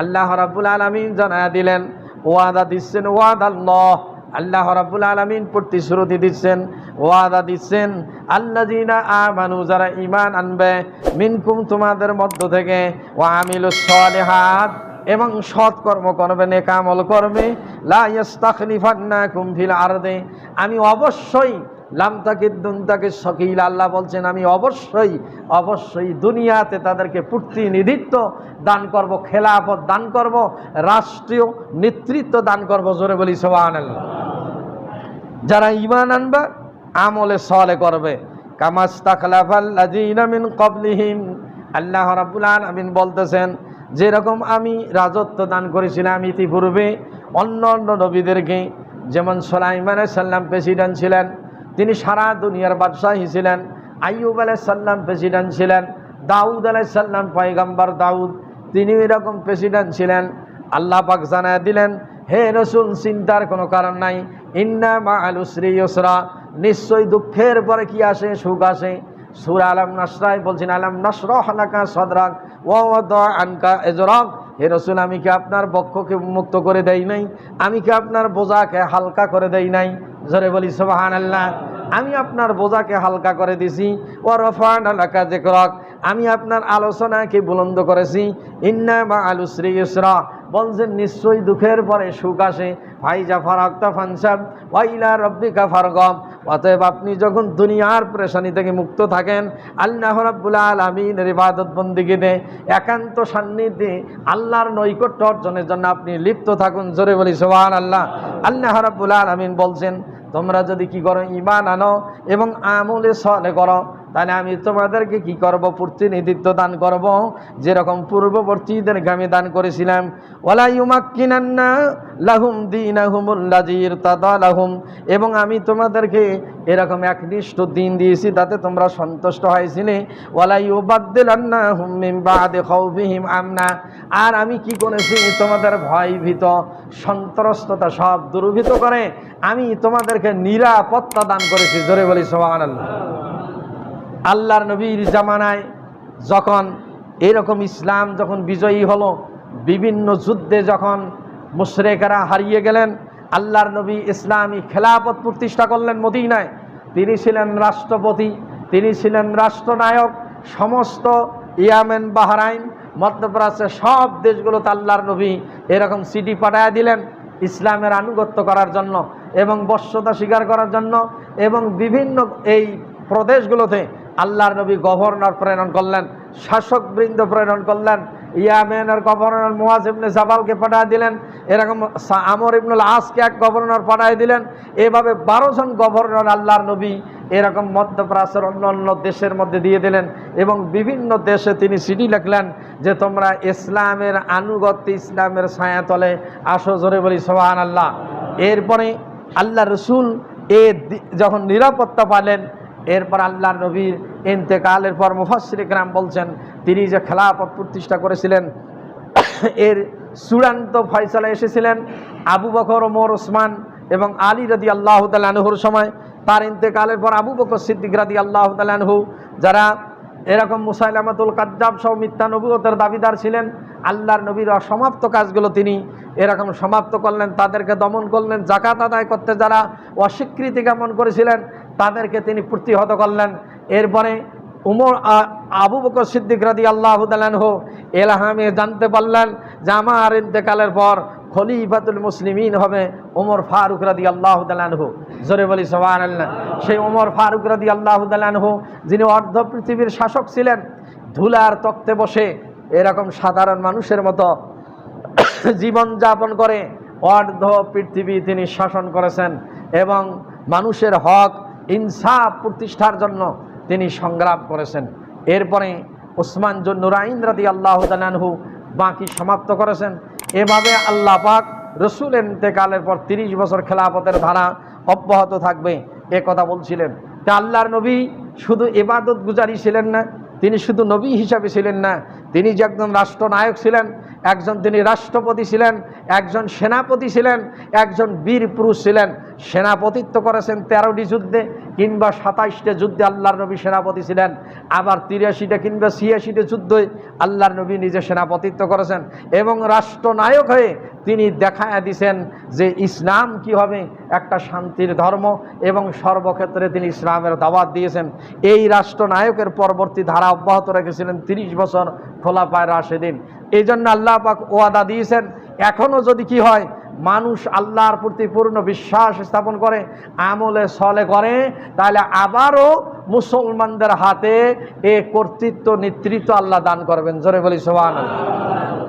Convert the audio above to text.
আল্লাহ রাব্বুল আলামিন জানায়া দিলেন, ওয়াদা দিচ্ছেন ওয়াদ আল্লাহ আল্লাহ রাব্বুল আলামিন প্রতিশ্রুতি দিচ্ছেন, ওয়াদা দিচ্ছেন, আল্লাযিনা আমানু, যারা ইমান আনবে, মিনকুম তোমাদের মধ্য থেকে, ওয়া আমিলুস সালিহাত, এবং সৎ কর্ম করবে, নেক আমল করবে, লা ইয়াস্তাখলিফান্নাকুম ফিল আরদে। আমি অবশ্যই লাম তাকে দুন তাকে শকিল, আল্লাহ বলছেন, আমি অবশ্যই অবশ্যই দুনিয়াতে তাদেরকে প্রতিনিধিত্ব দান করব, খেলাফত দান করব, রাষ্ট্রীয় নেতৃত্ব দান করব, জোরে বলি সোহানাল্লাহ যারা ইমান আনবে, আমলে সলে করবে। কামাস্তাখলাফাল্লাযীনা মিন ক্বাবলিহিম। আল্লাহ রাব্বুল আলামিন বলতেছেন, যেরকম আমি রাজত্ব দান করেছিলাম ইতিপূর্বে অন্য অন্য নবীদেরকে, যেমন সোলাইমান সাল্লাম প্রেসিডেন্ট ছিলেন তিনি সারা দুনিয়ার বাদশাহী ছিলেন, আইয়ুব সাল্লাম প্রেসিডেন্ট ছিলেন, দাউদ সাল্লাম পয়গাম্বার দাউদ, তিনি এরকম প্রেসিডেন্ট ছিলেন। আল্লাহ পাক জানায় দিলেন, হে রসুল, চিন্তার কোনো কারণ নাই। ইন্না মা আলুশ্রী ইসরা নিশ্চয়ই দুঃখের পরে কি আসে? সুখ আসে। সুর আলম নাসরাই বলছেন, আলম নসর হালাকা সদরাক ও আনকা এজরক? হে রসুল, আমি কি আপনার বক্ষকে মুক্ত করে দেই নাই? আমি কি আপনার বোঝাকে হালকা করে দেই নাই? জোরে বলি সোবাহান আল্লাহ আমি আপনার বোঝাকে হালকা করে দিছি। ও রফান আমি আপনার আলোচনাকে বুলন্দ করেছি। ইন্না মা আলুশ্রী ইসরা। বলছেন, নিশ্চয়ই দুঃখের পরে সুখ আসে। ভাই জাফর আক্তা ফানসাব ওয়াইলা রব্বিকা ফারগম। অতএব আপনি যখন দুনিয়ার প্রেশানি থেকে মুক্ত থাকেন, আল্লাহ রাব্বুল আলমিনের ইবাদত বন্দিগিতে, একান্ত সান্নিধ্যে আল্লাহর নৈকট্য অর্জনের জন্য আপনি লিপ্ত থাকুন। জোরে বলি সোহান আল্লাহ আল্লাহ রাব্বুল আলমিন বলছেন তোমরা যদি কি করো ইমান আনো এবং আমলে সলে করো তাহলে আমি তোমাদেরকে কি করব? প্রতিনিধিত্ব দান করব। যেরকম পূর্ববর্তীদেরকে আমি দান করেছিলাম। ওলা ইউমাক্কিনান্না লাহুম দিনাহুমুল্লাজির তাদা লাহুম। এবং আমি তোমাদেরকে এরকম একনিষ্ঠ দিন দিয়েছি তাতে তোমরা সন্তুষ্ট হয়েছিলে। ওলা ইউবাদ্দিলান্না হুম বাদে খাউফিহিম আমনা। আর আমি কি করেছি? তোমাদের ভয় ভীত সন্ত্রস্ততা সব দুর্ভীত করে আমি তোমাদেরকে নিরাপত্তা দান করেছি। জোরে বলি সুবহানাল্লাহ। আল্লাহর নবীর জামানায় যখন এরকম ইসলাম যখন বিজয়ী হলো, বিভিন্ন যুদ্ধে যখন মুশরেকেরা হারিয়ে গেলেন, আল্লাহর নবী ইসলামী খেলাপথ প্রতিষ্ঠা করলেন মদিনায়। তিনি ছিলেন রাষ্ট্রপতি, তিনি ছিলেন রাষ্ট্রনায়ক, সমস্ত ইয়ামেন, বাহরাইন, মধ্যপ্রাচ্যের সব দেশগুলোতে আল্লাহর নবী এরকম সিটি পাঠায় দিলেন ইসলামের আনুগত্য করার জন্য এবং বশ্যতা স্বীকার করার জন্য এবং বিভিন্ন এই প্রদেশগুলোতে আল্লাহর নবী গভর্নর প্রেরণ করলেন, শাসকবৃন্দ প্রেরণ করলেন, ইয়ামেনের গভর্নর মুয়াজ ইবনে জাবালকে পাঠিয়ে দিলেন, এরকম আমর ইবনুল আসকে এক গভর্নর পাঠিয়ে দিলেন। এভাবে বারো জন গভর্নর আল্লাহর নবী এরকম মধ্যপ্রাচ্যের অন্য অন্য দেশের মধ্যে দিয়ে দিলেন এবং বিভিন্ন দেশে তিনি চিঠি লিখলেন যে, তোমরা ইসলামের আনুগত্য, ইসলামের ছায়াতলে আসো জোরে বলি সোহান আল্লাহ এরপরে আল্লাহ রসুল এ যখন নিরাপত্তা পালেন এরপর আল্লাহর নবীর ইন্তেকালের পর মুফাসরিকরাম বলছেন, তিনি যে খেলাফত প্রতিষ্ঠা করেছিলেন, এর চূড়ান্ত ফয়সালা এসেছিলেন আবু বকর, ওমর, ওসমান এবং আলী রদি আল্লাহ তালানহুর সময়। তার ইন্তেকালের পর আবু বকর সিদ্দিক রাদি আল্লাহ তালানহু যারা এরকম মুসাইলামাতুল কাজ্জাব সহ মিথ্যা নবুয়তের দাবিদার ছিলেন, আল্লাহর নবীর অসমাপ্ত কাজগুলো তিনি এরকম সমাপ্ত করলেন, তাদেরকে দমন করলেন জাকাত আদায় করতে যারা অস্বীকৃতি জ্ঞাপন করেছিলেন তাদেরকে তিনি প্রতিহত করলেন। এরপরে উমর আবু বকর সিদ্দিক রাদি আল্লাহ হো এলাহামে জানতে পারলেন যে আমার ইন্তেকালের পর খলিফাতুল মুসলিমিন হবে ওমর ফারুক রাদি আল্লাহ হো জোরে বলি আল্লাহ সেই ওমর ফারুক রাদি আল্লাহ হো যিনি অর্ধ পৃথিবীর শাসক ছিলেন, ধুলার তক্তে বসে এরকম সাধারণ মানুষের মতো জীবন যাপন করে অর্ধ পৃথিবী তিনি শাসন করেছেন এবং মানুষের হক ইনসাফ প্রতিষ্ঠার জন্য তিনি সংগ্রাম করেছেন। এরপরে ওসমান জন্নুরাইন রাদি আল্লাহ তালানহু বাকি সমাপ্ত করেছেন। এভাবে আল্লাহ পাক রসুল ইন্তেকালের পর তিরিশ বছর খেলাফতের ধারা অব্যাহত থাকবে, এ কথা বলছিলেন। তা আল্লাহর নবী শুধু এবাদত গুজারি ছিলেন না, তিনি শুধু নবী হিসাবে ছিলেন না, তিনি যে একজন রাষ্ট্রনায়ক ছিলেন, একজন তিনি রাষ্ট্রপতি ছিলেন, একজন সেনাপতি ছিলেন, একজন বীর পুরুষ ছিলেন সেনাপতিত্ব করেছেন তেরোটি যুদ্ধে কিংবা সাতাইশটা যুদ্ধে আল্লাহর নবী সেনাপতি ছিলেন। আবার তিরাশিটা কিংবা ছিয়াশিটা যুদ্ধে আল্লাহর নবী নিজে সেনাপতিত্ব করেছেন এবং রাষ্ট্রনায়ক হয়ে তিনি দেখায় দিছেন যে ইসলাম কি হবে, একটা শান্তির ধর্ম এবং সর্বক্ষেত্রে তিনি ইসলামের দাওয়াত দিয়েছেন। এই রাষ্ট্রনায়কের পরবর্তী ধারা অব্যাহত রেখেছিলেন তিরিশ বছর খোলা পায় রাশেদিন। এই জন্য আল্লাহ পাক ওয়াদা দিয়েছেন এখনও যদি কি হয় মানুষ আল্লাহর প্রতি পূর্ণ বিশ্বাস স্থাপন করে, আমলে সলে করে, তাহলে আবারও মুসলমানদের হাতে এ কর্তৃত্ব, নেতৃত্ব আল্লাহ দান করবেন। জোরে বলি সোহান